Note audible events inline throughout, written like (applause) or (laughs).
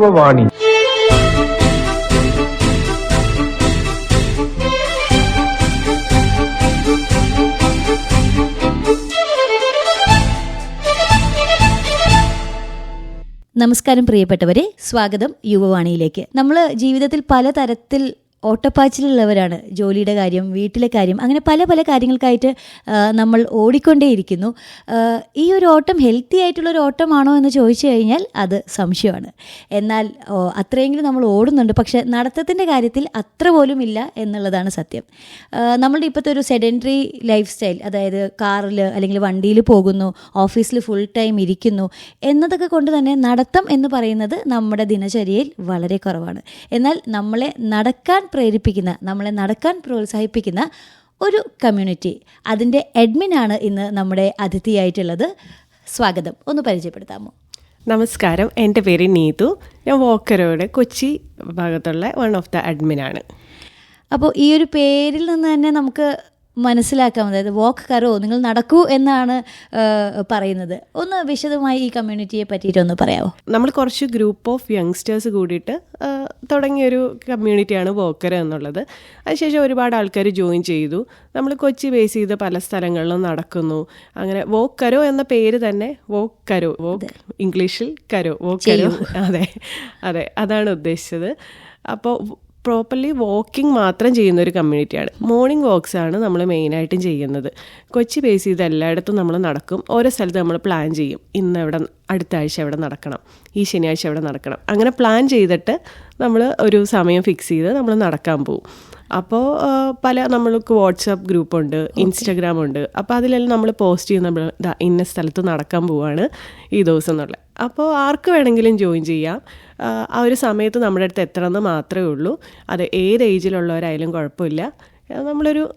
യുവവാണി നമസ്കാരം പ്രിയപ്പെട്ടവരെ സ്വാഗതം യുവവാണിയിലേക്ക്. നമ്മൾ ജീവിതത്തിൽ പലതരത്തിൽ ഓട്ടപ്പാച്ചിലുള്ളവരാണ് ജോലിയുടെ കാര്യം വീട്ടിലെ കാര്യം അങ്ങനെ പല പല കാര്യങ്ങൾക്കായിട്ട് നമ്മൾ ഓടിക്കൊണ്ടേയിരിക്കുന്നു. ഈ ഒരു ഓട്ടം ഹെൽത്തി ആയിട്ടുള്ള ഒരു ഓട്ടമാണോ എന്ന് ചോദിച്ചു കഴിഞ്ഞാൽ അത് സംശയമാണ്. എന്നാൽ അത്രയെങ്കിലും നമ്മൾ ഓടുന്നുണ്ട്. പക്ഷേ നടത്തത്തിന്റെ കാര്യത്തിൽ അത്ര പോലും ഇല്ല എന്നുള്ളതാണ് സത്യം. നമ്മളുടെ ഇപ്പോഴത്തെ ഒരു സെഡന്ററി ലൈഫ് സ്റ്റൈൽ അതായത് കാറിൽ അല്ലെങ്കിൽ വണ്ടിയിൽ പോകുന്നു ഓഫീസിൽ ഫുൾ ടൈം ഇരിക്കുന്നു എന്നതൊക്കെ കൊണ്ട് തന്നെ നടത്തം എന്ന് പറയുന്നത് നമ്മുടെ ദിനചര്യയിൽ വളരെ കുറവാണ്. എന്നാൽ നമ്മളെ നടക്കാൻ പ്രേരിപ്പിക്കുന്ന നമ്മളെ നടക്കാൻ പ്രോത്സാഹിപ്പിക്കുന്ന ഒരു കമ്മ്യൂണിറ്റി അതിന്റെ അഡ്മിനാണ് ഇന്ന് നമ്മുടെ അതിഥിയായിട്ടുള്ളത്. സ്വാഗതം. ഒന്ന് പരിചയപ്പെടുത്താമോ? നമസ്കാരം. എന്റെ പേര് നീതു. ഞാൻ വോക്കരോട് കൊച്ചി ഭാഗത്തുള്ള വൺ ഓഫ് ദ അഡ്മിനാണ് അപ്പോൾ ഈ ഒരു പേരിൽ നിന്ന് തന്നെ നമുക്ക് മനസ്സിലാക്കാം. അതായത് വോക്ക് കറോ നിങ്ങൾ നടക്കൂ എന്നാണ് പറയുന്നത്. ഒന്ന് വിശദമായി ഈ കമ്മ്യൂണിറ്റിയെ പറ്റിയിട്ടൊന്ന് പറയാമോ നമ്മൾ കുറച്ച് ഗ്രൂപ്പ് ഓഫ് യങ്സ്റ്റേഴ്സ് കൂടിയിട്ട് തുടങ്ങിയൊരു കമ്മ്യൂണിറ്റിയാണ് വോക്കർ എന്നുള്ളത്. അതിനുശേഷം ഒരുപാട് ആൾക്കാർ ജോയിൻ ചെയ്തു. നമ്മൾ കൊച്ചി ബേസ് ചെയ്ത് പല സ്ഥലങ്ങളിലും നടക്കുന്നു. അങ്ങനെ വോക്കരോ എന്ന പേര് തന്നെ വോക്കരോ വോക്ക് ഇംഗ്ലീഷിൽ കരോ വോക്കരോ അതെ അതെ അതാണ് ഉദ്ദേശിച്ചത്. അപ്പോൾ പ്രോപ്പർലി വാക്കിംഗ് മാത്രം ചെയ്യുന്ന ഒരു കമ്മ്യൂണിറ്റിയാണ് മോർണിംഗ് വാക്സ് ആണ് നമ്മൾ മെയിനായിട്ടും ചെയ്യുന്നത്. കൊച്ചി ബേസ് ചെയ്ത് എല്ലായിടത്തും നമ്മൾ നടക്കും. ഓരോ സ്ഥലത്ത് നമ്മൾ പ്ലാൻ ചെയ്യും. ഇന്ന് എവിടെ അടുത്ത ആഴ്ച എവിടെ നടക്കണം? ഈ ശനിയാഴ്ച എവിടെ നടക്കണം? അങ്ങനെ പ്ലാൻ ചെയ്തിട്ട് നമ്മൾ ഒരു സമയം ഫിക്സ് ചെയ്ത് നമ്മൾ നടക്കാൻ പോകും അപ്പോൾ പല നമ്മൾക്ക് വാട്സാപ്പ് ഗ്രൂപ്പുണ്ട് ഇൻസ്റ്റാഗ്രാം ഉണ്ട് അപ്പോൾ അതിലെല്ലാം നമ്മൾ പോസ്റ്റ് ചെയ്യും നമ്മൾ ഇന്ന സ്ഥലത്ത് നടക്കാൻ പോവാണ് ഈ ദിവസം എന്നുള്ള. അപ്പോൾ ആർക്ക് വേണമെങ്കിലും ജോയിൻ ചെയ്യാം. ആ, ഒരു സമയത്ത് നമ്മുടെ അടുത്ത് എത്തണമെന്ന് മാത്രമേ ഉള്ളൂ. അത് ഏത് ഏജിലുള്ളവരായാലും കുഴപ്പമില്ല. നമ്മളൊരു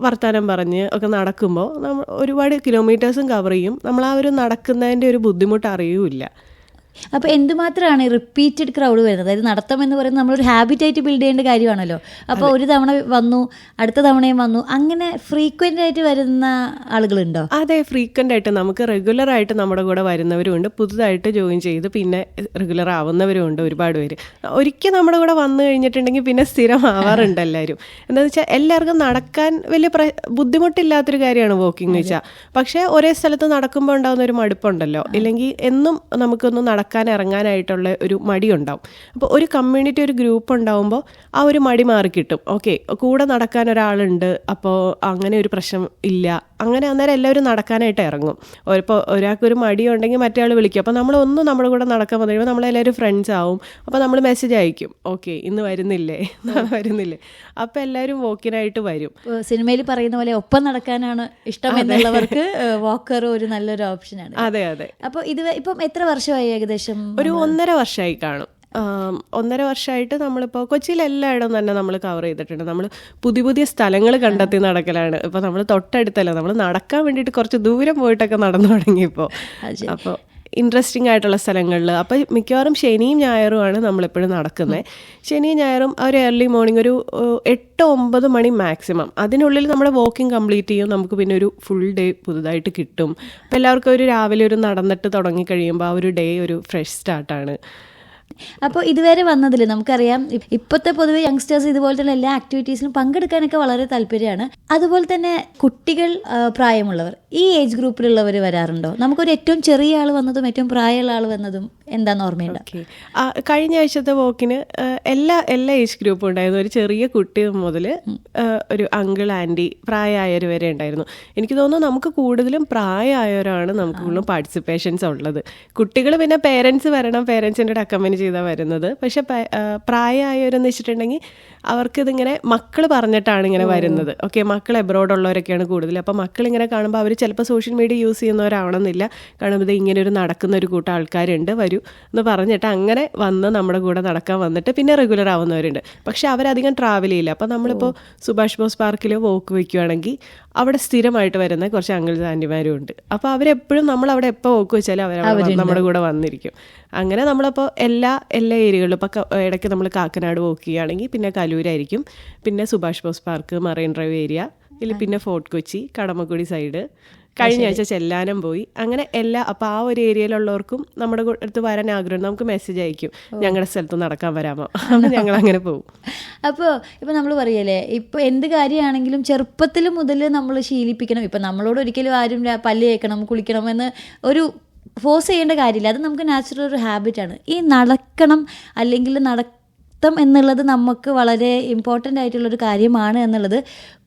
വർത്തമാനം പറഞ്ഞ് ഒക്കെ നടക്കുമ്പോൾ നമ്മൾ ഒരുപാട് കിലോമീറ്റേഴ്സും കവർ ചെയ്യും. നമ്മൾ ആ ഒരു നടക്കുന്നതിന്റെ ഒരു ബുദ്ധിമുട്ട് അറിയൂല അപ്പോൾ എന്തുമാത്രമാണ് റിപ്പീറ്റഡ് ക്രൗഡ് വരുന്നത്? അതായത് നടത്തം എന്ന് പറയുന്നത് നമ്മളൊരു ഹാബിറ്റ് ആയിട്ട് ബിൽഡ് ചെയ്യേണ്ട കാര്യമാണല്ലോ. അപ്പോൾ ഒരു തവണ വന്നു അടുത്ത തവണയും വന്നു അങ്ങനെ ഫ്രീക്വന്റ് ആയിട്ട് വരുന്ന ആളുകളുണ്ടോ? അതെ ഫ്രീക്വന്റ് ആയിട്ട്. നമുക്ക് റെഗുലർ ആയിട്ട് നമ്മുടെ കൂടെ വരുന്നവരുമുണ്ട്. പുതുതായിട്ട് ജോയിൻ ചെയ്ത് പിന്നെ റെഗുലർ ആവുന്നവരുമുണ്ട് ഒരുപാട് പേര്. ഒരിക്കൽ നമ്മുടെ കൂടെ വന്നു കഴിഞ്ഞിട്ടുണ്ടെങ്കിൽ പിന്നെ സ്ഥിരമാവാറുണ്ട് (laughs) എല്ലാവരും. എന്താണെന്ന് വെച്ചാൽ എല്ലാവർക്കും നടക്കാൻ വലിയ പ്ര ബുദ്ധിമുട്ടില്ലാത്തൊരു കാര്യമാണ് വോക്കിംഗ് വെച്ചാൽ പക്ഷേ ഒരേ സ്ഥലത്ത് നടക്കുമ്പോൾ ഉണ്ടാകുന്ന ഒരു മടുപ്പുണ്ടല്ലോ. ഇല്ലെങ്കിൽ എന്നും നമുക്കൊന്നും നടക്കാൻ ഇറങ്ങാനായിട്ടുള്ള ഒരു മടി ഉണ്ടാവും അപ്പോൾ ഒരു കമ്മ്യൂണിറ്റി ഒരു ഗ്രൂപ്പ് ഉണ്ടാവുമ്പോൾ ആ ഒരു മടി മാറി കിട്ടും. ഓക്കെ കൂടെ നടക്കാൻ ഒരാളുണ്ട് അപ്പോൾ അങ്ങനെ ഒരു പ്രശ്നം ഇല്ല. അങ്ങനെ അന്നേരം എല്ലാവരും നടക്കാനായിട്ട് ഇറങ്ങും. ഇപ്പോൾ ഒരാൾക്ക് ഒരു മടി ഉണ്ടെങ്കിൽ മറ്റേ ആൾ വിളിക്കും. അപ്പോൾ നമ്മളൊന്നും നമ്മുടെ കൂടെ നടക്കാൻ വന്നു കഴിയുമ്പോൾ നമ്മളെല്ലാവരും ഫ്രണ്ട്സ് ആവും. അപ്പോൾ നമ്മൾ മെസ്സേജ് അയക്കും. ഓക്കെ ഇന്ന് വരുന്നില്ലേ? (laughs) വരുന്നില്ലേ? അപ്പോൾ എല്ലാവരും വോക്കിനായിട്ട് വരും. സിനിമയിൽ പറയുന്ന പോലെ ഒപ്പം നടക്കാനാണ് ഇഷ്ടം എന്നുള്ളവർക്ക് വാക്കർ ഒരു നല്ലൊരു ഓപ്ഷനാണ് അതെ അതെ. അപ്പോൾ ഇത് ഇപ്പം എത്ര വർഷമായി ഏകദേശം? ഒരു ഒന്നര വർഷമായി കാണും. ഒന്നര വർഷമായിട്ട് നമ്മളിപ്പോൾ കൊച്ചിയിൽ എല്ലായിടവും തന്നെ നമ്മൾ കവർ ചെയ്തിട്ടുണ്ട്. നമ്മൾ പുതിയ പുതിയ സ്ഥലങ്ങൾ കണ്ടെത്തി നടക്കലാണ്. ഇപ്പോൾ നമ്മൾ തൊട്ടടുത്തല്ല നമ്മൾ നടക്കാൻ വേണ്ടിയിട്ട് കുറച്ച് ദൂരം പോയിട്ടൊക്കെ നടന്നു തുടങ്ങിയപ്പോൾ അപ്പോൾ ഇൻട്രസ്റ്റിംഗ് ആയിട്ടുള്ള സ്ഥലങ്ങളിൽ അപ്പോൾ മിക്കവാറും ശനിയും ഞായറുമാണ് നമ്മളെപ്പോഴും നടക്കുന്നത് ശനിയും ഞായറും ഒരു ഏർലി മോർണിംഗ് ഒരു എട്ട് ഒമ്പത് മണി മാക്സിമം അതിനുള്ളിൽ നമ്മുടെ വാക്കിംഗ് കംപ്ലീറ്റ് ചെയ്യും. നമുക്ക് പിന്നെ ഒരു ഫുൾ ഡേ പുതുതായിട്ട് കിട്ടും. അപ്പോൾ എല്ലാവർക്കും ഒരു രാവിലെ ഒരു നടന്നിട്ട് തുടങ്ങി കഴിയുമ്പോൾ ആ ഒരു ഡേ ഒരു ഫ്രഷ് സ്റ്റാർട്ടാണ് അപ്പോൾ ഇതുവരെ വന്നതിൽ നമുക്കറിയാം ഇപ്പോഴത്തെ പൊതുവെ യങ്സ്റ്റേഴ്സ് ഇതുപോലത്തെ എല്ലാ ആക്ടിവിറ്റീസിലും പങ്കെടുക്കാനൊക്കെ വളരെ താല്പര്യമാണ്. അതുപോലെ തന്നെ കുട്ടികൾ പ്രായമുള്ളവർ. ഈ ഏജ് ഗ്രൂപ്പിലുള്ളവർ വരാറുണ്ടോ? നമുക്കൊരു ഏറ്റവും ചെറിയ ആൾ വന്നതും ഏറ്റവും പ്രായമുള്ള ആൾ വന്നതും എന്താണെന്ന് ഓർമ്മയുണ്ടോ? കഴിഞ്ഞ ആഴ്ചത്തെ വോക്കിന് എല്ലാ എല്ലാ ഏജ് ഗ്രൂപ്പും ഉണ്ടായിരുന്നു. ഒരു ചെറിയ കുട്ടി മുതൽ ഒരു അങ്കിൾ ആന്റി പ്രായമായവർ വരെ ഉണ്ടായിരുന്നു. എനിക്ക് തോന്നുന്നു നമുക്ക് കൂടുതലും പ്രായമായവരാണ് നമുക്ക് കൂടുതലും പാർട്ടിസിപ്പേഷൻസ് ഉള്ളത്. കുട്ടികൾ പിന്നെ പേരൻസ് വരണം പേരൻസിന്റെ അക്കമ്പനി ചെയ്താൽ വരുന്നത്. പക്ഷെ പ്രായമായവരെന്ന് വെച്ചിട്ടുണ്ടെങ്കിൽ അവർക്കിതിങ്ങനെ മക്കൾ പറഞ്ഞിട്ടാണ് ഇങ്ങനെ വരുന്നത്. ഓക്കെ മക്കൾ എബ്രോഡ് ഉള്ളവരൊക്കെയാണ് കൂടുതൽ അപ്പോൾ മക്കൾ ഇങ്ങനെ കാണുമ്പോൾ അവർ ചിലപ്പോൾ സോഷ്യൽ മീഡിയ യൂസ് ചെയ്യുന്നവരാവണമെന്നില്ല. കാരണം ഇത് ഇങ്ങനെ ഒരു നടക്കുന്ന ഒരു കൂട്ടം ആൾക്കാരുണ്ട് വരൂ എന്ന് പറഞ്ഞിട്ട് അങ്ങനെ വന്ന് നമ്മുടെ കൂടെ നടക്കാൻ വന്നിട്ട് പിന്നെ റെഗുലർ ആവുന്നവരുണ്ട്. പക്ഷെ അവരധികം ട്രാവൽ ചെയ്യില്ല. അപ്പോൾ നമ്മളിപ്പോൾ സുഭാഷ് ബോസ് പാർക്കിൽ വോക്ക് വയ്ക്കുവാണെങ്കിൽ അവിടെ സ്ഥിരമായിട്ട് വരുന്ന കുറച്ച് അങ്കിൾസ് ആന്റിമാരും ഉണ്ട്. അപ്പോൾ അവരെപ്പോഴും നമ്മൾ അവിടെ എപ്പോൾ ഓക്ക് വെച്ചാലും അവർ നമ്മുടെ കൂടെ വന്നിരിക്കും. അങ്ങനെ നമ്മളപ്പോൾ എല്ലാ എല്ലാ ഏരിയകളിലും ഇപ്പോൾ ഇടയ്ക്ക് നമ്മൾ കാക്കനാട് വോക്ക് ചെയ്യുകയാണെങ്കിൽ പിന്നെ കലൂരായിരിക്കും. പിന്നെ Subhash Bose park marine drive area ഇല്ല പിന്നെ ഫോർട്ട് കൊച്ചി കടമക്കുടി സൈഡ് കഴിഞ്ഞ ആഴ്ച ചെല്ലാനം പോയി. അങ്ങനെ എല്ലാ അപ്പോൾ ആ ഒരു ഏരിയയിലുള്ളവർക്കും നമ്മുടെ അടുത്ത് വരാൻ ആഗ്രഹം നമുക്ക് മെസ്സേജ് അയക്കും. ഞങ്ങളുടെ സ്ഥലത്ത് നടക്കാൻ വരാമോ? (laughs) ഞങ്ങൾ അങ്ങനെ പോകും (laughs) അപ്പോൾ ഇപ്പം നമ്മൾ പറയല്ലേ ഇപ്പോൾ എന്ത് കാര്യമാണെങ്കിലും ചെറുപ്പത്തിൽ മുതൽ നമ്മൾ ശീലിപ്പിക്കണം. ഇപ്പം നമ്മളോട് ഒരിക്കലും ആരും പല്ല് തേക്കണം കുളിക്കണം എന്ന് ഒരു ഫോഴ്സ് ചെയ്യേണ്ട കാര്യമില്ല. അത് നമുക്ക് നാച്ചുറൽ ഒരു ഹാബിറ്റാണ് ഈ നടക്കണം അല്ലെങ്കിൽ നട എന്നുള്ളത് നമുക്ക് വളരെ ഇമ്പോർട്ടന്റ് ആയിട്ടുള്ളൊരു കാര്യമാണ് എന്നുള്ളത്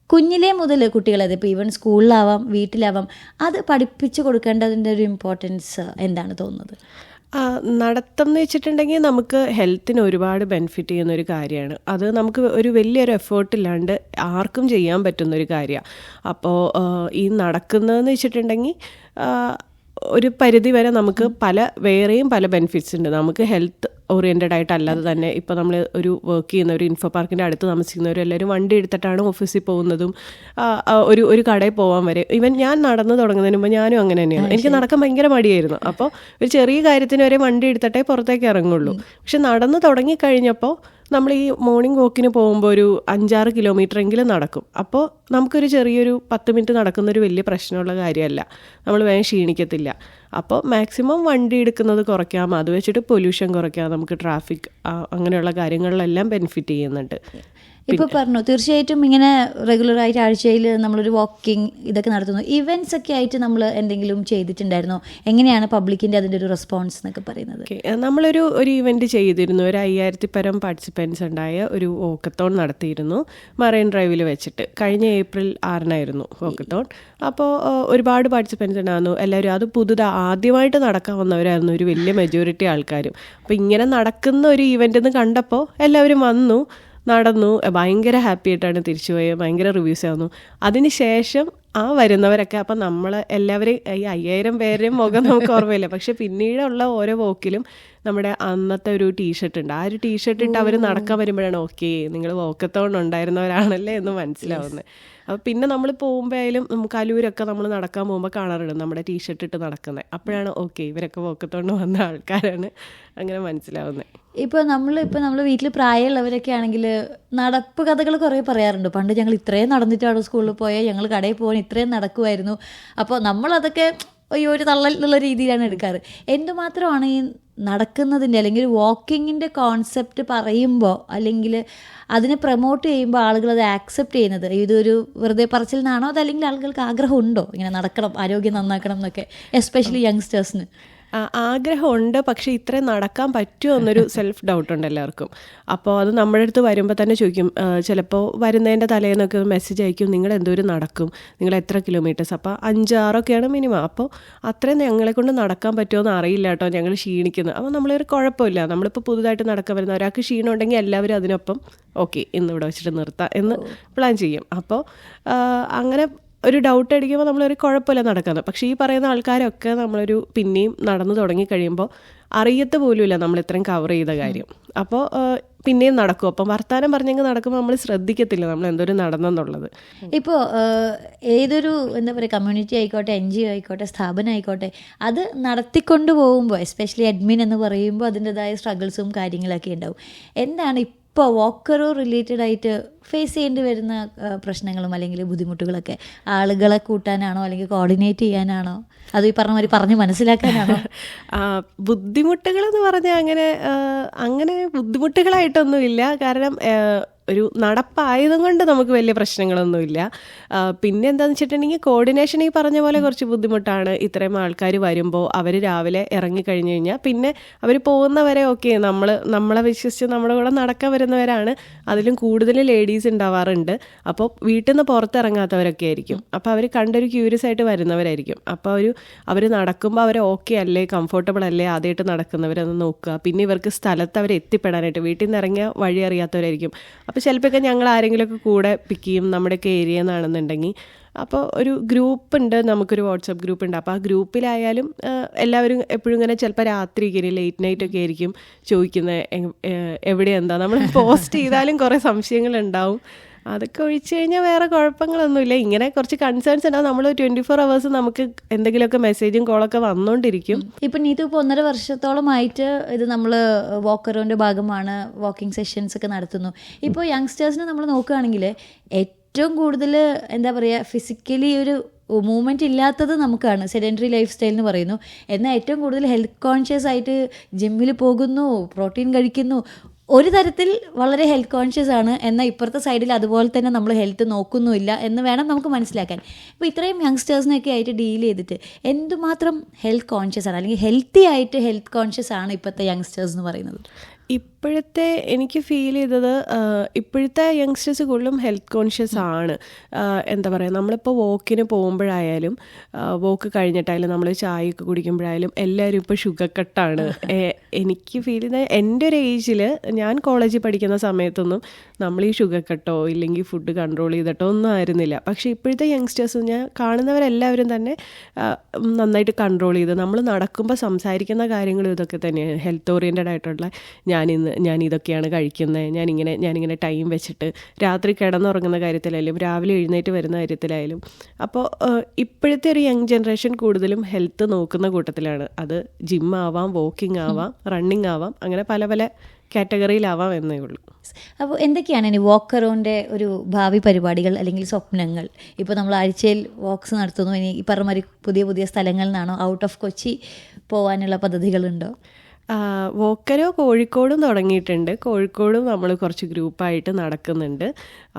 കുഞ്ഞിലേ മുതൽ കുട്ടികളെ ഇപ്പോൾ ഈവൻ സ്കൂളിലാവാം വീട്ടിലാവാം അത് പഠിപ്പിച്ചു കൊടുക്കേണ്ടതിന്റെ ഒരു ഇമ്പോർട്ടൻസ് എന്താണ് തോന്നുന്നത്? നടത്തം എന്ന് വെച്ചിട്ടുണ്ടെങ്കിൽ നമുക്ക് ഹെൽത്തിന് ഒരുപാട് ബെനിഫിറ്റ് ചെയ്യുന്ന ഒരു കാര്യമാണ്. അത് നമുക്ക് ഒരു വലിയൊരു എഫേർട്ട് ഇല്ലാണ്ട് ആർക്കും ചെയ്യാൻ പറ്റുന്ന ഒരു കാര്യമാണ് അപ്പോൾ ഈ നടക്കുന്നതെന്ന് വെച്ചിട്ടുണ്ടെങ്കിൽ ഒരു പരിധി വരെ നമുക്ക് പല വേറെയും പല ബെനിഫിറ്റ്സ് ഉണ്ട്. നമുക്ക് ഹെൽത്ത് ഓറിയന്റഡ് ആയിട്ടല്ലാതെ തന്നെ. ഇപ്പോൾ നമ്മൾ ഒരു വർക്ക് ചെയ്യുന്ന ഒരു ഇൻഫോ പാർക്കിന്റെ അടുത്ത് താമസിക്കുന്നവരും എല്ലാവരും വണ്ടി എടുത്തിട്ടാണ് ഓഫീസിൽ പോകുന്നതും ഒരു ഒരു കടയിൽ പോകാൻ വരെ. ഇവൻ ഞാൻ നടന്നു തുടങ്ങുന്നതിന് മുമ്പ് ഞാനും അങ്ങനെ തന്നെയാണ്. എനിക്ക് നടക്കാൻ ഭയങ്കര മടിയായിരുന്നു. അപ്പോൾ ഒരു ചെറിയ കാര്യത്തിന് വരെ വണ്ടി എടുത്തിട്ടേ പുറത്തേക്ക് ഇറങ്ങുള്ളൂ. പക്ഷെ നടന്നു തുടങ്ങിക്കഴിഞ്ഞപ്പോൾ നമ്മൾ ഈ മോർണിംഗ് വാക്കിന് പോകുമ്പോൾ ഒരു അഞ്ചാറ് കിലോമീറ്റർ എങ്കിലും നടക്കും. അപ്പോൾ നമുക്കൊരു ചെറിയൊരു പത്ത് മിനിറ്റ് നടക്കുന്നൊരു വലിയ പ്രശ്നമുള്ള കാര്യമല്ല. നമ്മൾ വേഗം ക്ഷീണിക്കത്തില്ല. അപ്പോൾ മാക്സിമം വണ്ടി എടുക്കുന്നത് കുറയ്ക്കാം. അത് വെച്ചിട്ട് പൊല്യൂഷൻ കുറയ്ക്കാം. നമുക്ക് ട്രാഫിക് അങ്ങനെയുള്ള കാര്യങ്ങളിലെല്ലാം ബെനിഫിറ്റ് ചെയ്യുന്നുണ്ട്. ഇപ്പോൾ പറഞ്ഞു തീർച്ചയായിട്ടും ഇങ്ങനെ റെഗുലർ ആയിട്ട് ആഴ്ചയിൽ നമ്മളൊരു വാക്കിംഗ് ഇതൊക്കെ നടത്തുന്നു. ഇവന്റ്സ് ഒക്കെ ആയിട്ട് നമ്മൾ എന്തെങ്കിലും ചെയ്തിട്ടുണ്ടായിരുന്നോ? എങ്ങനെയാണ് പബ്ലിക്കിന്റെ അതിന്റെ ഒരു റെസ്പോൺസ് എന്നൊക്കെ പറയുന്നത്? നമ്മളൊരു ഒരു ഇവന്റ് ചെയ്തിരുന്നു. ഒരു അയ്യായിരത്തി പരം പാർട്ടിസിപ്പൻസ് ഉണ്ടായ ഒരു ഓക്കത്തോൺ നടത്തിയിരുന്നു മറൈൻ ഡ്രൈവിൽ വെച്ചിട്ട്. കഴിഞ്ഞ ഏപ്രിൽ ആറിനായിരുന്നു ഓക്കത്തോൺ അപ്പോൾ ഒരുപാട് പാർട്ടിസിപ്പൻസ് ഉണ്ടായിരുന്നു. എല്ലാവരും അത് പുതുതാ ആദ്യമായിട്ട് നടക്കാൻ വന്നവരായിരുന്നു ഒരു വലിയ മെജോറിറ്റി ആൾക്കാരും. അപ്പോൾ ഇങ്ങനെ നടക്കുന്ന ഒരു ഇവന്റ് എന്ന് കണ്ടപ്പോൾ എല്ലാവരും വന്നു. നടന്നു. ഭയങ്കര ഹാപ്പി ആയിട്ടാണ് തിരിച്ചു പോയത്. ഭയങ്കര റിവ്യൂസ് ആയിരുന്നു അതിനുശേഷം ആ വരുന്നവരൊക്കെ അപ്പം നമ്മൾ എല്ലാവരും ഈ അയ്യായിരം പേരുടെയും മുഖം നമുക്ക് ഓർമ്മയില്ല. പക്ഷെ പിന്നീടുള്ള ഓരോ വോക്കിലും നമ്മുടെ അന്നത്തെ ഒരു ടീഷർട്ട് ഉണ്ട്. ആ ഒരു ടീഷർട്ട് ഇട്ട് അവർ നടക്കാൻ വരുമ്പോഴാണ് ഓക്കെ നിങ്ങൾ വോക്കത്തോണ്ട് ഉണ്ടായിരുന്നവരാണല്ലേ? എന്ന് മനസ്സിലാവുന്നത്. അപ്പോൾ പിന്നെ നമ്മൾ പോകുമ്പോഴായാലും നമുക്ക് അലൂരൊക്കെ നമ്മൾ നടക്കാൻ പോകുമ്പോൾ കാണാറുണ്ട്. നമ്മുടെ ടീഷർട്ട് ഇട്ട് നടക്കുന്നത് അപ്പോഴാണ് ഓക്കെ ഇവരൊക്കെ വോക്കത്തോണ്ട് വന്ന ആൾക്കാരാണ് അങ്ങനെ മനസ്സിലാവുന്നത് ഇപ്പോൾ നമ്മൾ ഇപ്പോൾ നമ്മൾ വീട്ടിൽ പ്രായമുള്ളവരൊക്കെ ആണെങ്കിൽ നടപ്പ് കഥകൾ കുറേ പറയാറുണ്ട്. പണ്ട് ഞങ്ങൾ ഇത്രയും നടന്നിട്ടാണ് സ്കൂളിൽ പോയത് ഞങ്ങൾ കടയിൽ പോകാൻ ഇത്രയും നടക്കുമായിരുന്നു അപ്പോൾ നമ്മളതൊക്കെ അയ്യോ ഒരു തള്ളലുള്ള രീതിയിലാണ് എടുക്കാറ്. എന്തുമാത്രമാണ് ഈ നടക്കുന്നതിന്റെ അല്ലെങ്കിൽ വാക്കിങ്ങിന്റെ കോൺസെപ്റ്റ് പറയുമ്പോൾ അല്ലെങ്കിൽ അതിനെ പ്രൊമോട്ട് ചെയ്യുമ്പോൾ ആളുകൾ അത് ആക്സെപ്റ്റ് ചെയ്യുന്നത്. ഇതൊരു വെറുതെ പറച്ചിലിനാണോ അതല്ലെങ്കിൽ ആളുകൾക്ക് ആഗ്രഹമുണ്ടോ? ഇങ്ങനെ നടക്കണം ആരോഗ്യം നന്നാക്കണം എന്നൊക്കെ എസ്പെഷ്യലി യങ്സ്റ്റേഴ്സിന് ആഗ്രഹമുണ്ട് പക്ഷെ ഇത്ര നടക്കാൻ പറ്റുമോ എന്നൊരു (laughs) സെൽഫ് ഡൗട്ട് ഉണ്ട് എല്ലാവർക്കും. അപ്പോൾ അത് നമ്മുടെ അടുത്ത് വരുമ്പോൾ തന്നെ ചോദിക്കും ചിലപ്പോൾ വരുന്നതിന്റെ തലേന്നൊക്കെ മെസ്സേജ് അയക്കും നിങ്ങൾ എന്തോരം നടക്കും? നിങ്ങൾ എത്ര കിലോമീറ്റേഴ്സ് അപ്പോൾ അഞ്ചാറൊക്കെയാണ് മിനിമം അപ്പോൾ അത്രയും ഞങ്ങളെ കൊണ്ട് നടക്കാൻ പറ്റുമോ എന്ന് അറിയില്ല കേട്ടോ ഞങ്ങൾ ക്ഷീണിക്കുന്നു. അപ്പോൾ നമ്മളൊരു കുഴപ്പമില്ല. നമ്മളിപ്പോൾ പുതുതായിട്ട് നടക്കാൻ വരുന്ന ഒരാൾക്ക് ക്ഷീണം ഉണ്ടെങ്കിൽ എല്ലാവരും അതിനൊപ്പം ഓക്കെ ഇന്ന് ഇവിടെ വെച്ചിട്ട് നിർത്താം എന്ന് പ്ലാൻ ചെയ്യും. അപ്പോൾ അങ്ങനെ ഒരു ഡൗട്ട് അടിക്കുമ്പോൾ നമ്മളൊരു കുഴപ്പമില്ല നടക്കുന്നത്. പക്ഷേ ഈ പറയുന്ന ആൾക്കാരൊക്കെ നമ്മളൊരു പിന്നെയും നടന്നു തുടങ്ങി കഴിയുമ്പോൾ അറിയത്ത് പോലുമില്ല നമ്മൾ ഇത്രയും കവർ ചെയ്ത കാര്യം. അപ്പോൾ പിന്നെയും നടക്കും. അപ്പം വർത്തമാനം പറഞ്ഞെങ്കിൽ നടക്കുമ്പോൾ നമ്മൾ ശ്രദ്ധിക്കത്തില്ല നമ്മൾ എന്തൊരു നടന്നെന്നുള്ളത്. ഇപ്പോൾ ഏതൊരു എന്താ പറയുക കമ്മ്യൂണിറ്റി ആയിക്കോട്ടെ എൻ ജി ഒ ആയിക്കോട്ടെ സ്ഥാപനം ആയിക്കോട്ടെ അത് നടത്തിക്കൊണ്ട് പോകുമ്പോൾ എസ്പെഷ്യലി അഡ്മിൻ എന്ന് പറയുമ്പോൾ അതിന്റെതായ സ്ട്രഗിൾസും കാര്യങ്ങളൊക്കെ ഉണ്ടാവും. എന്താണ് ഇപ്പോൾ വോക്കറോ റിലേറ്റഡ് ആയിട്ട് ഫേസ് ചെയ്യേണ്ടി വരുന്ന പ്രശ്നങ്ങളും അല്ലെങ്കിൽ ബുദ്ധിമുട്ടുകളൊക്കെ ആളുകളെ കൂട്ടാനാണോ അല്ലെങ്കിൽ കോർഡിനേറ്റ് ചെയ്യാനാണോ? അത് ഈ പറഞ്ഞ മാതിരി പറഞ്ഞ് മനസ്സിലാക്കാനാണോ? (laughs) ബുദ്ധിമുട്ടുകൾ ബുദ്ധിമുട്ടുകളെന്ന് പറഞ്ഞാൽ അങ്ങനെ അങ്ങനെ ബുദ്ധിമുട്ടുകളായിട്ടൊന്നുമില്ല. കാരണം ഒരു നടപ്പായതും കൊണ്ട് നമുക്ക് വലിയ പ്രശ്നങ്ങളൊന്നുമില്ല. പിന്നെ എന്താണെന്ന് വെച്ചിട്ടുണ്ടെങ്കിൽ കോർഡിനേഷൻ ഈ പറഞ്ഞ പോലെ കുറച്ച് ബുദ്ധിമുട്ടാണ്. ഇത്രയും ആൾക്കാർ വരുമ്പോൾ അവർ രാവിലെ ഇറങ്ങിക്കഴിഞ്ഞ് കഴിഞ്ഞാൽ പിന്നെ അവർ പോകുന്നവരെ ഓക്കെ നമ്മൾ നമ്മളെ വിശ്വസിച്ച് നമ്മുടെ കൂടെ നടക്കാൻ വരുന്നവരാണ്. അതിലും കൂടുതൽ ലേഡീസ് ഉണ്ടാവാറുണ്ട്. അപ്പോൾ വീട്ടിൽ നിന്ന് പുറത്തിറങ്ങാത്തവരൊക്കെ ആയിരിക്കും. അപ്പോൾ അവർ കണ്ടൊരു ക്യൂരിയസ് ആയിട്ട് വരുന്നവരായിരിക്കും. അപ്പോൾ ഒരു അവർ നടക്കുമ്പോൾ അവർ ഓക്കെ അല്ലേ കംഫർട്ടബിൾ അല്ലേ ആദ്യമായിട്ട് നടക്കുന്നവരൊന്ന് നോക്കുക. പിന്നെ ഇവർക്ക് സ്ഥലത്ത് അവർ എത്തിപ്പെടാനായിട്ട് വീട്ടിൽ നിന്ന് ഇറങ്ങിയ വഴി അറിയാത്തവരായിരിക്കും. അപ്പോൾ ചിലപ്പോഴൊക്കെ ഞങ്ങൾ ആരെങ്കിലുമൊക്കെ കൂടെ പിക്ക് ചെയ്യും നമ്മുടെയൊക്കെ ഏരിയ എന്നാണെന്നുണ്ടെങ്കിൽ അപ്പോൾ ഒരു ഗ്രൂപ്പ് ഉണ്ട് നമുക്കൊരു വാട്സപ്പ് ഗ്രൂപ്പ് ഉണ്ട് അപ്പോൾ ആ ഗ്രൂപ്പിലായാലും എല്ലാവരും എപ്പോഴും ഇങ്ങനെ ചിലപ്പോൾ രാത്രി ഇങ്ങനെ ലേറ്റ് നൈറ്റ് ഒക്കെ ആയിരിക്കും ചോദിക്കുന്നത് എവിടെ എന്താ? നമ്മൾ പോസ്റ്റ് ചെയ്താലും കുറേ സംശയങ്ങൾ ഉണ്ടാവും അതൊക്കെ ഒഴിച്ചു കഴിഞ്ഞാൽ വേറെ കുഴപ്പങ്ങളൊന്നുമില്ല. ഇങ്ങനെ കുറച്ച് കൺസേൺസ് ഉണ്ടാവും നമ്മൾ ട്വന്റി ഫോർ അവേഴ്സ് നമുക്ക് എന്തെങ്കിലുമൊക്കെ മെസ്സേജും കോളൊക്കെ വന്നുകൊണ്ടിരിക്കും ഇപ്പം നീതു ഇപ്പോൾ ഒന്നര വർഷത്തോളമായിട്ട് ഇത് നമ്മൾ വോക്കറോന്റെ ഭാഗമാണ് വാക്കിംഗ് സെഷൻസ് ഒക്കെ നടത്തുന്നു. ഇപ്പോൾ യങ്സ്റ്റേഴ്സിനെ നമ്മൾ നോക്കുകയാണെങ്കിൽ ഏറ്റവും കൂടുതൽ എന്താ പറയുക ഫിസിക്കലി ഒരു മൂവ്മെന്റ് ഇല്ലാത്തത് നമുക്കാണ്. സെഡന്ററി ലൈഫ് സ്റ്റൈൽ എന്ന് പറയുന്നു. എന്നാൽ ഏറ്റവും കൂടുതൽ ഹെൽത്ത് കോൺഷ്യസ് ആയിട്ട് ജിമ്മിൽ പോകുന്നു പ്രോട്ടീൻ കഴിക്കുന്നു. ഒരു തരത്തിൽ വളരെ ഹെൽത്ത് കോൺഷ്യസ് ആണ്. എന്നാൽ ഇപ്പുറത്തെ സൈഡിൽ അതുപോലെ തന്നെ നമ്മൾ ഹെൽത്ത് നോക്കുന്നുമില്ല എന്ന് വേണം നമുക്ക് മനസ്സിലാക്കാൻ. ഇപ്പോൾ ഇത്രയും യങ്സ്റ്റേഴ്സിനൊക്കെ ആയിട്ട് ഡീൽ ചെയ്തിട്ട് എന്തുമാത്രം ഹെൽത്ത് കോൺഷ്യസ് ആണ്? അല്ലെങ്കിൽ ഹെൽത്തി ആയിട്ട് ഹെൽത്ത് കോൺഷ്യസ് ആണ് ഇപ്പോഴത്തെ യങ്സ്റ്റേഴ്സ് എന്ന് പറയുന്നത്? ഇപ്പോഴത്തെ എനിക്ക് ഫീൽ ചെയ്തത് ഇപ്പോഴത്തെ യങ്സ്റ്റേഴ്സ് കൂടുതലും ഹെൽത്ത് കോൺഷ്യസ് ആണ്. എന്താ പറയുക നമ്മളിപ്പോൾ വോക്കിന് പോകുമ്പോഴായാലും വോക്ക് കഴിഞ്ഞിട്ടായാലും നമ്മൾ ചായയൊക്കെ കുടിക്കുമ്പോഴായാലും എല്ലാവരും ഇപ്പോൾ ഷുഗർ കട്ടാണ് (laughs) എനിക്ക് ഫീൽ ചെയ്ത എന്റെ ഒരു ഏജിൽ ഞാൻ കോളേജിൽ പഠിക്കുന്ന സമയത്തൊന്നും നമ്മൾ ഈ ഷുഗർ കട്ടോ ഇല്ലെങ്കിൽ ഫുഡ് കൺട്രോൾ ചെയ്തിട്ടോ ഒന്നും ആയിരുന്നില്ല. പക്ഷേ ഇപ്പോഴത്തെ യങ്സ്റ്റേഴ്സ് ഞാൻ കാണുന്നവരെല്ലാവരും തന്നെ നന്നായിട്ട് കൺട്രോൾ ചെയ്ത് നമ്മൾ നടക്കുമ്പോൾ സംസാരിക്കുന്ന കാര്യങ്ങളും ഇതൊക്കെ തന്നെയാണ്. ഹെൽത്ത് ഓറിയന്റഡ് ആയിട്ടുള്ള ഞാൻ ഇന്ന് ഞാൻ ഇതൊക്കെയാണ് കഴിക്കുന്നത് ഞാനിങ്ങനെ ഞാനിങ്ങനെ ടൈം വെച്ചിട്ട് രാത്രി കിടന്നുറങ്ങുന്ന കാര്യത്തിലായാലും രാവിലെ എഴുന്നേറ്റ് വരുന്ന കാര്യത്തിലായാലും. അപ്പോൾ ഇപ്പോഴത്തെ ഒരു യങ് ജനറേഷൻ കൂടുതലും ഹെൽത്ത് നോക്കുന്ന കൂട്ടത്തിലാണ്. അത് ജിം ആവാം വാക്കിംഗ് ആവാം റണ്ണിങ് ആവാം അങ്ങനെ പല പല കാറ്റഗറിയിലാവാം എന്നേ ഉള്ളൂ. അപ്പോൾ എന്തൊക്കെയാണ് ഇനി വോക്കറോന്റെ ഒരു ഭാവി പരിപാടികൾ അല്ലെങ്കിൽ സ്വപ്നങ്ങൾ? ഇപ്പോൾ നമ്മൾ ആഴ്ചയിൽ വാക്സ് നടത്തുന്നു. ഇനി ഈ പറഞ്ഞ പുതിയ പുതിയ സ്ഥലങ്ങളിൽ നിന്നാണോ ഔട്ട് ഓഫ് കൊച്ചി പോകാനുള്ള പദ്ധതികളുണ്ടോ? വോക്കരോ കോഴിക്കോടും തുടങ്ങിയിട്ടുണ്ട്. കോഴിക്കോടും നമ്മൾ കുറച്ച് ഗ്രൂപ്പായിട്ട് നടക്കുന്നുണ്ട്.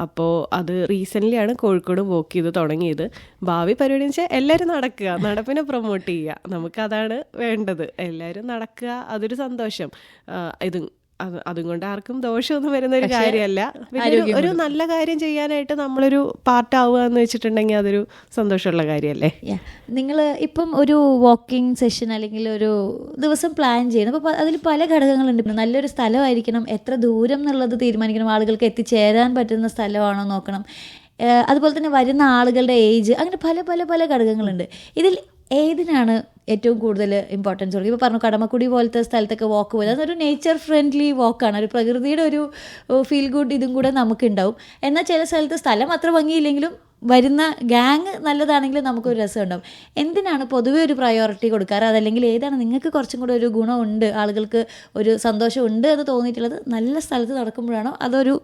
അപ്പോൾ അത് റീസെന്റ്ലി ആണ് കോഴിക്കോടും വോക്ക് ചെയ്ത് തുടങ്ങിയത്. ഭാവി പരിപാടി വെച്ചാൽ എല്ലാവരും നടക്കുക നടപ്പിനെ പ്രൊമോട്ട് ചെയ്യുക. നമുക്കതാണ് വേണ്ടത്. എല്ലാവരും നടക്കുക അതൊരു സന്തോഷം. ഇത് അത് അതും കൊണ്ട് ആർക്കും ദോഷമൊന്നും വരുന്ന ഒരു കാര്യമല്ല. ഒരു- നല്ല കാര്യം ചെയ്യാനായിട്ട് നമ്മളൊരു പാർട്ടാവുക എന്ന് വെച്ചിട്ടുണ്ടെങ്കിൽ അതൊരു സന്തോഷമുള്ള കാര്യമല്ലേ? നിങ്ങൾ ഇപ്പം ഒരു വാക്കിംഗ് സെഷൻ അല്ലെങ്കിൽ ഒരു ദിവസം പ്ലാൻ ചെയ്യണം അപ്പോൾ അതിൽ പല ഘടകങ്ങളുണ്ട്. നല്ലൊരു സ്ഥലമായിരിക്കണം. എത്ര ദൂരം എന്നുള്ളത് തീരുമാനിക്കണം. ആളുകൾക്ക് എത്തിച്ചേരാൻ പറ്റുന്ന സ്ഥലമാണോ നോക്കണം. അതുപോലെ തന്നെ വരുന്ന ആളുകളുടെ ഏജ് അങ്ങനെ പല പല പല ഘടകങ്ങളുണ്ട്. ഇതിൽ ഏതിനാണ് ഏറ്റവും കൂടുതൽ ഇമ്പോർട്ടൻസ് കൊടുക്കുക ഇപ്പോൾ പറഞ്ഞു കടമക്കുടി പോലത്തെ സ്ഥലത്തൊക്കെ വാക്ക് പോയത്. അതൊരു നേച്ചർ ഫ്രണ്ട്ലി വാക്കാണ് ഒരു പ്രകൃതിയുടെ ഒരു ഫീൽ ഗുഡ് ഇതും കൂടെ നമുക്കുണ്ടാവും. എന്നാൽ ചില സ്ഥലത്ത് സ്ഥലം അത്ര ഭംഗിയില്ലെങ്കിലും വരുന്ന ഗാങ് നല്ലതാണെങ്കിലും നമുക്കൊരു രസം ഉണ്ടാവും എന്തിനാണ് പൊതുവേ ഒരു പ്രയോറിറ്റി കൊടുക്കാറ്? അതല്ലെങ്കിൽ ഏതാണ് നിങ്ങൾക്ക് കുറച്ചും കൂടെ ഒരു ഗുണമുണ്ട്? ആളുകൾക്ക് ഒരു സന്തോഷമുണ്ട് എന്ന് തോന്നിയിട്ടുള്ളത് നല്ല സ്ഥലത്ത് നടക്കുമ്പോഴാണോ? അതൊരു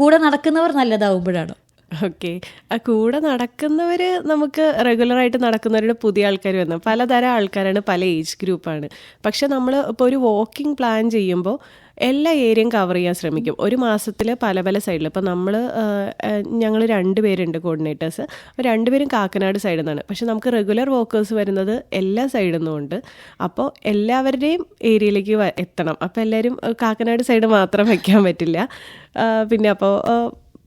കൂടെ നടക്കുന്നവർ നല്ലതാവുമ്പോഴാണോ? ഓക്കെ. ആ കൂടെ നടക്കുന്നവർ നമുക്ക് റെഗുലറായിട്ട് നടക്കുന്നവരുടെ പുതിയ ആൾക്കാർ വന്നു പലതരം ആൾക്കാരാണ് പല ഏജ് ഗ്രൂപ്പാണ് പക്ഷെ നമ്മൾ ഇപ്പോൾ ഒരു വാക്കിംഗ് പ്ലാൻ ചെയ്യുമ്പോൾ എല്ലാ ഏരിയയും കവർ ചെയ്യാൻ ശ്രമിക്കും. ഒരു മാസത്തിൽ പല പല സൈഡിൽ ഇപ്പോൾ നമ്മൾ ഞങ്ങൾ രണ്ട് പേരുണ്ട് കോർഡിനേറ്റേഴ്സ് രണ്ടുപേരും കാക്കനാട് സൈഡിൽ നിന്നാണ് പക്ഷെ നമുക്ക് റെഗുലർ വോക്കേഴ്സ് വരുന്നത് എല്ലാ സൈഡിൽ നിന്നും ഉണ്ട്. അപ്പോൾ എല്ലാവരുടെയും ഏരിയയിലേക്ക് എത്തണം. അപ്പോൾ എല്ലാവരും കാക്കനാട് സൈഡ് മാത്രം വയ്ക്കാൻ പറ്റില്ല. പിന്നെ അപ്പോൾ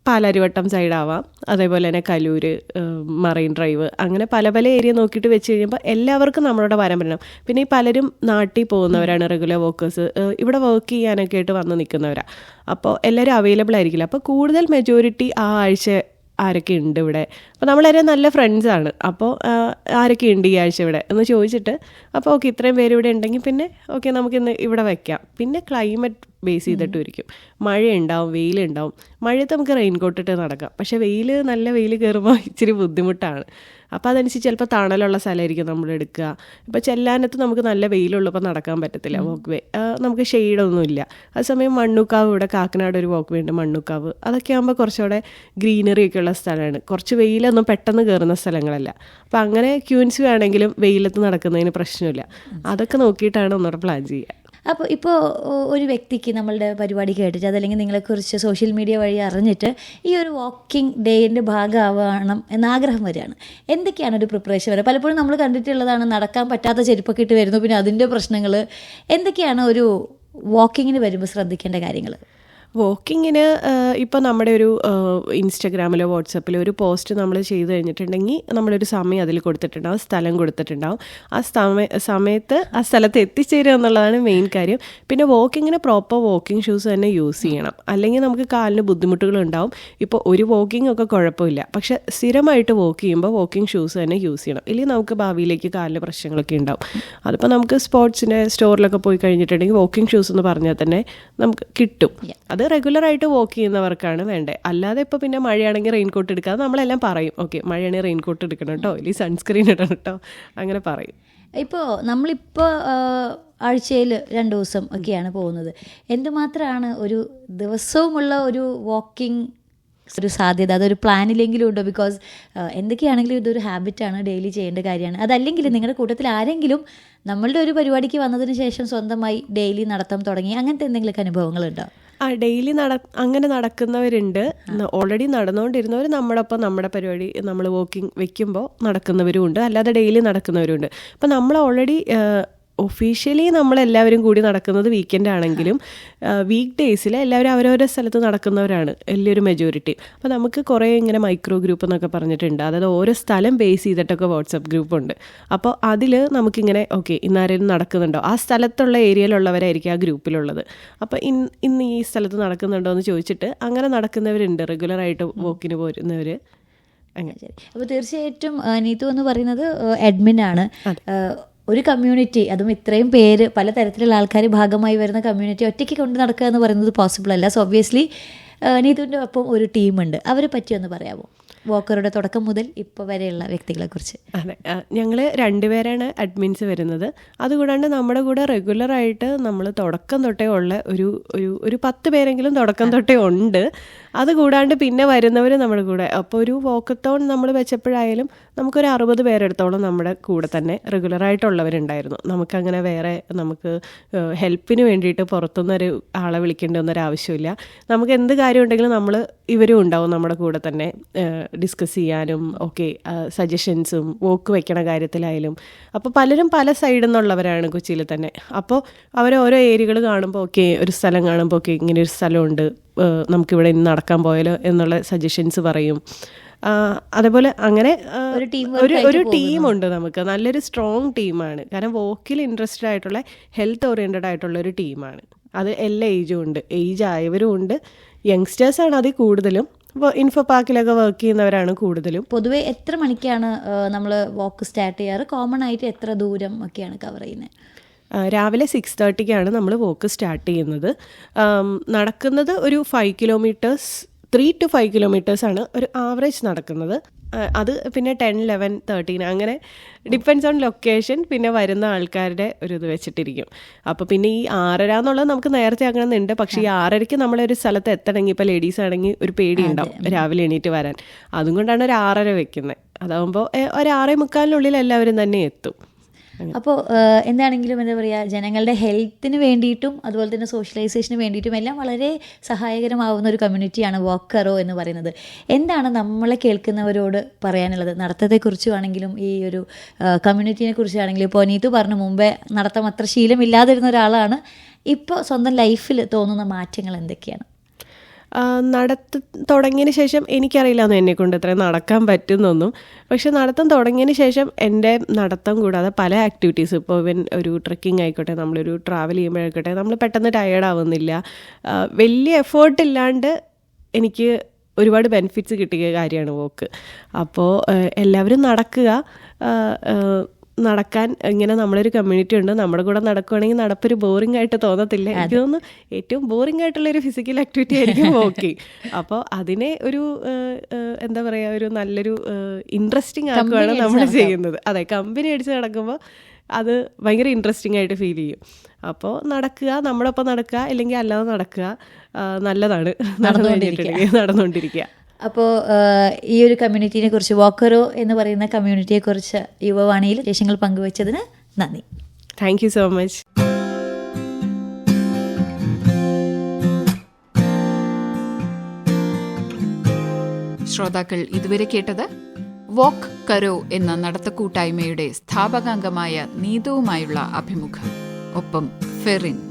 പാലാരിവട്ടം സൈഡാവാം. അതേപോലെ തന്നെ കലൂർ മറൈൻ ഡ്രൈവ് അങ്ങനെ പല പല ഏരിയ നോക്കിയിട്ട് വെച്ച് കഴിയുമ്പോൾ എല്ലാവർക്കും നമ്മളോട് പാരമ്പര്യം. പിന്നെ ഈ പലരും നാട്ടിൽ പോകുന്നവരാണ് റെഗുലർ വർക്കേഴ്സ് ഇവിടെ വർക്ക് ചെയ്യാനൊക്കെ ആയിട്ട് വന്ന് നിൽക്കുന്നവരാണ് അപ്പോൾ എല്ലാവരും അവൈലബിൾ ആയിരിക്കില്ല. അപ്പോൾ കൂടുതൽ മെജോറിറ്റി ആ ആഴ്ച ആരൊക്കെ ഉണ്ട് ഇവിടെ? അപ്പോൾ നമ്മളേറെ നല്ല ഫ്രണ്ട്സാണ് അപ്പോൾ ആരൊക്കെ ഉണ്ട് ഈ ആഴ്ച ഇവിടെ? എന്ന് ചോദിച്ചിട്ട് അപ്പോൾ ഓക്കെ ഇത്രയും പേര് ഇവിടെ ഉണ്ടെങ്കിൽ പിന്നെ ഓക്കെ നമുക്കിന്ന് ഇവിടെ വയ്ക്കാം പിന്നെ ക്ലൈമറ്റ് ബേസ് ചെയ്തിട്ടും ഇരിക്കും. മഴയുണ്ടാവും വെയിലുണ്ടാവും. മഴയത്ത് നമുക്ക് റെയിൻകോട്ട് ഇട്ട് നടക്കാം. പക്ഷേ വെയിൽ നല്ല വെയിൽ കയറുമ്പോൾ ഇച്ചിരി ബുദ്ധിമുട്ടാണ്. അപ്പോൾ അതനുസരിച്ച് ചിലപ്പോൾ തണലുള്ള സ്ഥലമായിരിക്കും നമ്മൾ എടുക്കുക. ഇപ്പോൾ ചെല്ലാനത്ത് നമുക്ക് നല്ല വെയിലുള്ളപ്പോൾ നടക്കാൻ പറ്റത്തില്ല വോക്ക് വേ നമുക്ക് ഷെയ്ഡൊന്നുമില്ല. അതേസമയം മണ്ണുക്കാവ് ഇവിടെ കാക്കനാട് ഒരു വോക്ക് വേ ഉണ്ട് മണ്ണുക്കാവ്. അതൊക്കെ ആകുമ്പോൾ കുറച്ചുകൂടെ ഗ്രീനറി ഒക്കെ ഉള്ള സ്ഥലമാണ്. കുറച്ച് വെയിലൊന്നും പെട്ടെന്ന് കയറുന്ന സ്ഥലങ്ങളല്ല. അപ്പോൾ അങ്ങനെ ക്യൂൻസ് ആണെങ്കിലും വെയിലത്ത് നടക്കുന്നതിന് പ്രശ്നമില്ല. അതൊക്കെ നോക്കിയിട്ടാണ് ഒന്നുകൂടെ പ്ലാൻ ചെയ്യുക. അപ്പോൾ ഇപ്പോൾ ഒരു വ്യക്തിക്ക് നമ്മളുടെ പരിപാടി കേട്ടിട്ട് അതല്ലെങ്കിൽ നിങ്ങളെക്കുറിച്ച് സോഷ്യൽ മീഡിയ വഴി അറിഞ്ഞിട്ട് ഈ ഒരു വാക്കിംഗ് ഡേയിന്റെ ഭാഗമാവണം എന്നാഗ്രഹം വരികയാണ്. എന്തൊക്കെയാണ് ഒരു പ്രിപ്പറേഷൻ വരെ? പലപ്പോഴും നമ്മൾ കണ്ടിട്ടുള്ളതാണ് നടക്കാൻ പറ്റാത്ത ചെരുപ്പൊക്കെ ഇട്ട് വരുന്നു പിന്നെ അതിന്റെ പ്രശ്നങ്ങൾ എന്തൊക്കെയാണ് ഒരു വാക്കിങ്ങിന് വരുമ്പോൾ ശ്രദ്ധിക്കേണ്ട കാര്യങ്ങൾ വോക്കിങ്ങിന് ഇപ്പോൾ നമ്മുടെ ഒരു ഇൻസ്റ്റഗ്രാമിലോ വാട്സപ്പിലോ ഒരു പോസ്റ്റ് നമ്മൾ ചെയ്തു കഴിഞ്ഞിട്ടുണ്ടെങ്കിൽ നമ്മളൊരു സമയം അതിൽ കൊടുത്തിട്ടുണ്ടാവും സ്ഥലം കൊടുത്തിട്ടുണ്ടാവും. ആ സമയ സമയത്ത് ആ സ്ഥലത്ത് എത്തിച്ചേരുക എന്നുള്ളതാണ് മെയിൻ കാര്യം. പിന്നെ വോക്കിങ്ങിന് പ്രോപ്പർ വോക്കിംഗ് ഷൂസ് തന്നെ യൂസ് ചെയ്യണം. അല്ലെങ്കിൽ നമുക്ക് കാലിന് ബുദ്ധിമുട്ടുകളുണ്ടാവും ഇപ്പോൾ ഒരു വോക്കിംഗ് ഒക്കെ കുഴപ്പമില്ല. പക്ഷെ സ്ഥിരമായിട്ട് വോക്ക് ചെയ്യുമ്പോൾ വോക്കിംഗ് ഷൂസ് തന്നെ യൂസ് ചെയ്യണം. ഇല്ലെങ്കിൽ നമുക്ക് ഭാവിയിലേക്ക് കാലിന് പ്രശ്നങ്ങളൊക്കെ ഉണ്ടാവും. അതിപ്പോൾ നമുക്ക് സ്പോർട്സിന്റെ സ്റ്റോറിലൊക്കെ പോയി കഴിഞ്ഞിട്ടുണ്ടെങ്കിൽ വോക്കിംഗ് ഷൂസ് എന്ന് പറഞ്ഞാൽ തന്നെ നമുക്ക് കിട്ടും. അത് റെഗുലറായിട്ട് വോക്ക് ചെയ്യുന്നവർക്കാണ് വേണ്ടത് അല്ലാതെ ഇപ്പോൾ പിന്നെ മഴയാണെങ്കിൽ റെയിൻകോട്ട് എടുക്കാതെ നമ്മളെല്ലാം പറയും. ഓക്കെ മഴയാണെങ്കിൽ റെയിൻകോട്ട് എടുക്കണം കേട്ടോ ഇല്ലെങ്കിൽ സൺസ്ക്രീൻ ഇടണം കേട്ടോ അങ്ങനെ പറയും. ഇപ്പോൾ നമ്മളിപ്പോൾ ആഴ്ചയിൽ രണ്ട് ദിവസം ഒക്കെയാണ് പോകുന്നത്. എന്തുമാത്രമാണ് ഒരു ദിവസവുമുള്ള ഒരു വാക്കിംഗ് ഒരു സാധ്യത? അതൊരു പ്ലാനിലെങ്കിലും ഉണ്ടോ? ബിക്കോസ് എന്തൊക്കെയാണെങ്കിലും ഇതൊരു ഹാബിറ്റാണ് ഡെയിലി ചെയ്യേണ്ട കാര്യമാണ്. അതല്ലെങ്കിൽ നിങ്ങളുടെ കൂട്ടത്തിൽ ആരെങ്കിലും നമ്മളുടെ ഒരു പരിപാടിക്ക് വന്നതിന് ശേഷം സ്വന്തമായി ഡെയിലി നടത്താൻ തുടങ്ങി അങ്ങനത്തെ എന്തെങ്കിലുമൊക്കെ അനുഭവങ്ങളുണ്ടോ? ആ ഡെയിലി നട അങ്ങനെ നടക്കുന്നവരുണ്ട്. ഓൾറെഡി നടന്നുകൊണ്ടിരുന്നവർ നമ്മുടെ ഒപ്പം നമ്മുടെ പരിപാടി നമ്മൾ വോക്കിംഗ് വെക്കുമ്പോൾ നടക്കുന്നവരും ഉണ്ട് അല്ലാതെ ഡെയിലി നടക്കുന്നവരും ഉണ്ട് അപ്പം നമ്മൾ ഓൾറെഡി ഒഫീഷ്യലി നമ്മളെല്ലാവരും കൂടി നടക്കുന്നത് വീക്കെൻഡ് ആണെങ്കിലും വീക്ക് ഡേയ്സിൽ എല്ലാവരും അവരവരുടെ സ്ഥലത്ത് നടക്കുന്നവരാണ് വലിയൊരു മെജോറിറ്റി അപ്പോൾ നമുക്ക് കുറേ ഇങ്ങനെ മൈക്രോ ഗ്രൂപ്പ് എന്നൊക്കെ പറഞ്ഞിട്ടുണ്ട്. അതായത് ഓരോ സ്ഥലം ബേസ് ചെയ്തിട്ടൊക്കെ വാട്സപ്പ് ഗ്രൂപ്പുണ്ട് അപ്പോൾ അതിൽ നമുക്കിങ്ങനെ ഓക്കെ ഇന്നാരും നടക്കുന്നുണ്ടോ? ആ സ്ഥലത്തുള്ള ഏരിയയിലുള്ളവരായിരിക്കും ആ ഗ്രൂപ്പിലുള്ളത്. അപ്പോൾ ഇന്ന് ഇന്ന് ഈ സ്ഥലത്ത് നടക്കുന്നുണ്ടോ എന്ന് ചോദിച്ചിട്ട് അങ്ങനെ നടക്കുന്നവരുണ്ട്. റെഗുലറായിട്ട് വോക്കിന് പോരുന്നവർ അങ്ങനെ. അപ്പോൾ തീർച്ചയായിട്ടും നീതു എന്ന് പറയുന്നത് അഡ്മിൻ ആണ്. ഒരു കമ്മ്യൂണിറ്റി അതും ഇത്രയും പേര് പല തരത്തിലുള്ള ആൾക്കാർ ഭാഗമായി വരുന്ന കമ്മ്യൂണിറ്റി ഒറ്റയ്ക്ക് കൊണ്ട് നടക്കുക എന്ന് പറയുന്നത് പോസിബിൾ അല്ല. സോ ഒബ്വിയസ്ലി നീതുവിന്റെ ഒപ്പം ഒരു ടീമുണ്ട് അവരെ പറ്റി ഒന്ന് പറയാമോ? വോക്കറുടെ തുടക്കം മുതൽ ഇപ്പോൾ വരെയുള്ള വ്യക്തികളെക്കുറിച്ച് അതെ. ഞങ്ങൾ രണ്ടുപേരാണ് അഡ്മിൻസ് വരുന്നത്. അതുകൂടാണ്ട് നമ്മുടെ കൂടെ റെഗുലറായിട്ട് നമ്മൾ തുടക്കം തൊട്ടേ ഉള്ള ഒരു ഒരു ഒരു പത്ത് പേരെങ്കിലും തുടക്കം തൊട്ടേ ഉണ്ട്. അതുകൂടാണ്ട് പിന്നെ വരുന്നവർ നമ്മുടെ കൂടെ. അപ്പോൾ ഒരു വോക്കത്തോൺ നമ്മൾ വെച്ചപ്പോഴായാലും നമുക്കൊരു അറുപത് പേരെടുത്തോളം നമ്മുടെ കൂടെ തന്നെ റെഗുലറായിട്ടുള്ളവരുണ്ടായിരുന്നു നമുക്കങ്ങനെ വേറെ നമുക്ക് ഹെൽപ്പിന് വേണ്ടിയിട്ട് പുറത്തുനിന്ന് ഒരു ആളെ വിളിക്കേണ്ടതൊന്നൊരു ആവശ്യമില്ല. നമുക്ക് എന്ത് കാര്യം ഉണ്ടെങ്കിലും നമ്മൾ ഇവരും ഉണ്ടാവും നമ്മുടെ കൂടെ തന്നെ ഡിസ്കസ് ചെയ്യാനും ഓക്കെ സജഷൻസും വോക്ക് വെക്കണ കാര്യത്തിലായാലും. അപ്പോൾ പലരും പല സൈഡിൽ നിന്നുള്ളവരാണ് കൊച്ചിയിൽ തന്നെ. അപ്പോൾ അവർ ഓരോ ഏരിയകൾ കാണുമ്പോൾ ഓക്കെ ഒരു സ്ഥലം കാണുമ്പോൾ ഓക്കെ ഇങ്ങനെ ഒരു സ്ഥലമുണ്ട്. നമുക്കിവിടെ ഇന്ന് നടക്കാൻ പോയാലോ എന്നുള്ള സജഷൻസ് പറയും. അതേപോലെ അങ്ങനെ ഒരു ഒരു. ടീമുണ്ട് നമുക്ക്. നല്ലൊരു സ്ട്രോങ് ടീമാണ് കാരണം വോക്കിൽ ഇൻട്രസ്റ്റഡ് ആയിട്ടുള്ള ഹെൽത്ത് ഓറിയന്റഡ് ആയിട്ടുള്ള ഒരു ടീമാണ് അത് എല്ലാ ഏജും ഉണ്ട്. ഏജ് ആയവരും ഉണ്ട്. യങ്സ്റ്റേഴ്സാണ് അതിൽ കൂടുതലും. ഇൻഫോ പാർക്കിലൊക്കെ വർക്ക് ചെയ്യുന്നവരാണ് കൂടുതലും. പൊതുവെ എത്ര മണിക്കാണ് നമ്മൾ വാക്ക് സ്റ്റാർട്ട് ചെയ്യാറ്? കോമൺ ആയിട്ട് എത്ര ദൂരം ഒക്കെയാണ് കവർ ചെയ്യുന്നത്? രാവിലെ സിക്സ് തേർട്ടിക്കാണ് നമ്മൾ വോക്ക് സ്റ്റാർട്ട് ചെയ്യുന്നത്. നടക്കുന്നത് ഒരു five kilometres three two five കിലോമീറ്റേഴ്സാണ് ഒരു ആവറേജ് നടക്കുന്നത്. അത് പിന്നെ ടെൻ ലെവൻ തേർട്ടീൻ അങ്ങനെ ഡിപ്പെൻസ് ഓൺ ലൊക്കേഷൻ പിന്നെ വരുന്ന ആൾക്കാരുടെ ഒരു ഇത് വെച്ചിട്ടിരിക്കും. അപ്പോൾ പിന്നെ ഈ ആറര എന്നുള്ളത് നമുക്ക് നേരത്തെ ആകണമെന്നുണ്ട് പക്ഷേ ഈ ആറരയ്ക്ക് നമ്മളൊരു സ്ഥലത്ത് എത്തണമെങ്കിൽ ഇപ്പോൾ ലേഡീസ് ആണെങ്കിൽ ഒരു പേടി ഉണ്ടാവും രാവിലെ എണീറ്റ് വരാൻ. അതും കൊണ്ടാണ് ഒരു ആറര വെക്കുന്നത് അതാകുമ്പോൾ ഒരു ആറേ മുക്കാലിനുള്ളിൽ എല്ലാവരും തന്നെ എത്തും. അപ്പോൾ എന്താണെങ്കിലും എന്താ പറയുക ജനങ്ങളുടെ ഹെൽത്തിന് വേണ്ടിയിട്ടും അതുപോലെ തന്നെ സോഷ്യലൈസേഷന് വേണ്ടിയിട്ടും എല്ലാം വളരെ സഹായകരമാവുന്ന ഒരു കമ്മ്യൂണിറ്റിയാണ് വോക്കറോ എന്ന് പറയുന്നത്. എന്താണ് നമ്മളെ കേൾക്കുന്നവരോട് പറയാനുള്ളത്? നടത്തത്തെക്കുറിച്ചും ആണെങ്കിലും ഈ ഒരു കമ്മ്യൂണിറ്റിനെ കുറിച്ചാണെങ്കിലും ഇപ്പോൾ നീതു പറഞ്ഞു മുമ്പേ നടത്തം അത്ര ശീലമില്ലാതിരുന്ന ഒരാളാണ്. ഇപ്പോൾ സ്വന്തം ലൈഫിൽ തോന്നുന്ന മാറ്റങ്ങൾ എന്തൊക്കെയാണ്? നടത്ത തുടങ്ങിയതിന് ശേഷം എനിക്കറിയില്ല എന്നെ കൊണ്ട് ഇത്രയും നടക്കാൻ പറ്റുന്നൊന്നും. പക്ഷെ നടത്തം തുടങ്ങിയതിന് ശേഷം എന്റെ നടത്തം കൂടാതെ പല ആക്ടിവിറ്റീസ് ഇപ്പോൾ ഇവൻ ഒരു ട്രക്കിംഗ് ആയിക്കോട്ടെ നമ്മളൊരു ട്രാവൽ ചെയ്യുമ്പോഴായിക്കോട്ടെ നമ്മൾ പെട്ടെന്ന് ടയേർഡ് ആവുന്നില്ല. വലിയ എഫേർട്ട് ഇല്ലാണ്ട് എനിക്ക് ഒരുപാട് ബെനിഫിറ്റ്സ് കിട്ടിയ കാര്യമാണ് വോക്ക് അപ്പോൾ എല്ലാവരും നടക്കുക. നടക്കാൻ ഇങ്ങനെ നമ്മളൊരു കമ്മ്യൂണിറ്റി ഉണ്ട്. നമ്മുടെ കൂടെ നടക്കുവാണെങ്കിൽ നടപ്പൊരു ബോറിംഗ് ആയിട്ട് തോന്നത്തില്ല. എനിക്ക് തോന്നുന്നു ഏറ്റവും ബോറിംഗ് ആയിട്ടുള്ള ഒരു ഫിസിക്കൽ ആക്ടിവിറ്റി ആയിരിക്കും (laughs) വോക്കിംഗ് അപ്പോൾ അതിനെ ഒരു എന്താ പറയുക ഒരു നല്ലൊരു ഇൻട്രസ്റ്റിംഗ് ആക്കുകയാണ് നമ്മൾ ചെയ്യുന്നത്. അതെ കമ്പനി അടിച്ച് നടക്കുമ്പോൾ അത് ഭയങ്കര ഇൻട്രസ്റ്റിംഗ് ആയിട്ട് ഫീൽ ചെയ്യും. അപ്പോൾ നടക്കുക നമ്മളൊപ്പം നടക്കുക ഇല്ലെങ്കിൽ അല്ലാതെ നടക്കുക നല്ലതാണ്. നടന്നുകൊണ്ടിരിക്കുക. നടന്നുകൊണ്ടിരിക്കുക. അപ്പോൾ ഈ ഒരു കമ്മ്യൂണിറ്റിനെ കുറിച്ച് വോക്കറോ എന്ന് പറയുന്ന കമ്മ്യൂണിറ്റിയെ കുറിച്ച് യുവവാണിയിൽ വിശേഷങ്ങൾ പങ്കുവച്ചതിന് നന്ദി. താങ്ക് യു സോ മച്ച് ശ്രോതാക്കൾ ഇതുവരെ കേട്ടത് വോക്ക് കരോ എന്ന നടത്തക്കൂട്ടായ്മയുടെ സ്ഥാപകാംഗമായ നീതവുമായുള്ള അഭിമുഖം. ഒപ്പം ഫെറിൻ